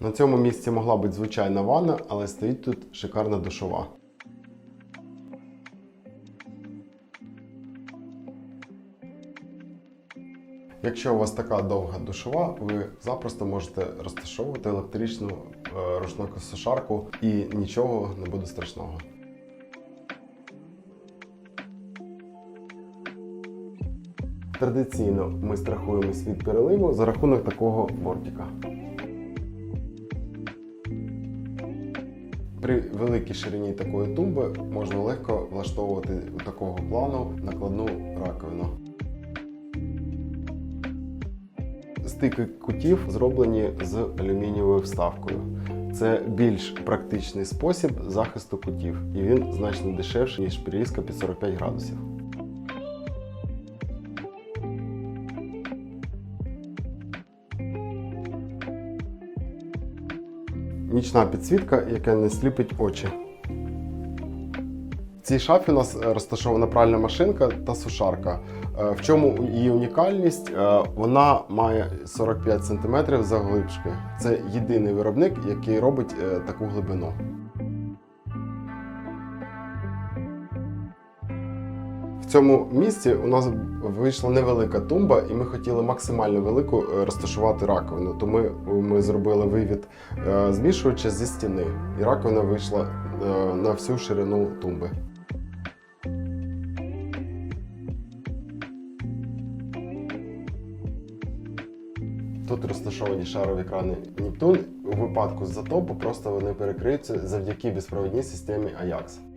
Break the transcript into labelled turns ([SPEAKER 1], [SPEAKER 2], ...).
[SPEAKER 1] На цьому місці могла бути звичайна ванна, але стоїть тут шикарна душова. Якщо у вас така довга душова, ви запросто можете розташовувати електричну е, ручну сушарку і нічого не буде страшного. Традиційно ми страхуємось від переливу за рахунок такого бортика. При великій ширині такої тумби можна легко влаштовувати такого плану накладну раковину. Стики кутів зроблені з алюмінієвою вставкою. Це більш практичний спосіб захисту кутів, і він значно дешевший, ніж прирізка під 45 градусів. Нічна підсвітка, яка не сліпить очі. В цій шафі у нас розташована пральна машинка та сушарка. Е, В чому її унікальність? Е, Вона має 45 см заглибшки. Це єдиний виробник, який робить е, таку глибину. В цьому місці у нас вийшла невелика тумба, і ми хотіли максимально велику е, розташувати раковину. Тому ми, ми зробили вивід е, змішувача зі стіни, і раковина вийшла е, на всю ширину тумби. Тут розташовані шарові крани Нептун. У випадку з затопу просто вони перекриються завдяки безпровідній системі Ajax.